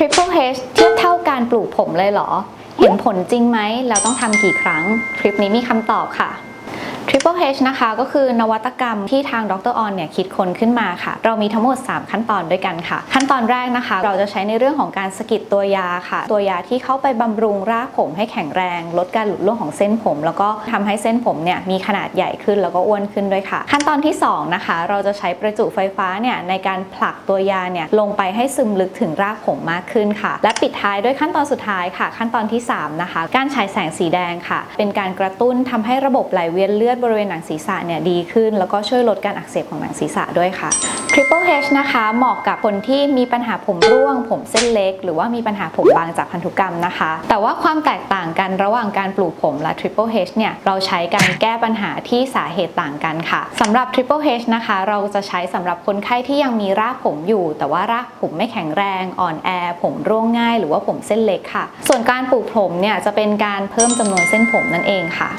Triple H เทียบเท่าการปลูกผมเลยเหรอ เห็นผลจริงไหม แล้วต้องทำกี่ครั้ง คลิปนี้มีคำตอบค่ะ Triple H นะคะก็คือนวัตกรรมที่ทางดรออนเนี่ยคิดค้นขึ้นมาค่ะ เรามีทั้งหมด 3 ขั้นตอนด้วยกันค่ะ ขั้นตอนแรกนะคะ เราจะใช้ในเรื่องของการสกิดตัวยาค่ะ ตัวยาที่เข้าไปบำรุงรากผมให้แข็งแรง ลดการหลุดร่วงของเส้นผม แล้วก็ทำให้เส้นผมเนี่ยมีขนาดใหญ่ขึ้นแล้วก็อ้วนขึ้นด้วยค่ะ ขั้นตอนที่2นะคะเราจะใช้ประจุไฟฟ้าเนี่ยในการผลักตัวยาเนี่ยลงไปให้ซึมลึกถึงรากผมมากขึ้นค่ะ และปิดท้ายด้วยขั้นตอนสุดท้ายค่ะ ขั้นตอนที่3นะคะการฉายแสงสีแดงค่ะ เป็นการกระตุ้นทำให้ระบบไหลเวียนเลือดบริเวณหนังศีรษะเนี่ยดีขึ้น แล้วก็ช่วยลดการอักเสบของหนังศีรษะด้วยค่ะ Triple H นะคะเหมาะกับคนที่มีปัญหาผมร่วง ผมเส้นเล็ก หรือว่ามีปัญหาผมบางจากพันธุกรรมนะคะ แต่ว่าความแตกต่างกันระหว่างการปลูกผมและ Triple H เนี่ยเราใช้การแก้ปัญหาที่สาเหตุต่างกันค่ะสำหรับ Triple H นะคะ เราจะใช้สำหรับคนไข้ที่ยังมีรากผมอยู่ แต่ว่ารากผมไม่แข็งแรงอ่อนแอ ผมร่วงง่าย หรือว่าผมเส้นเล็กค่ะ ส่วนการปลูกผมเนี่ยจะเป็นการเพิ่มจำนวนเส้นผมนั่นเองค่ะ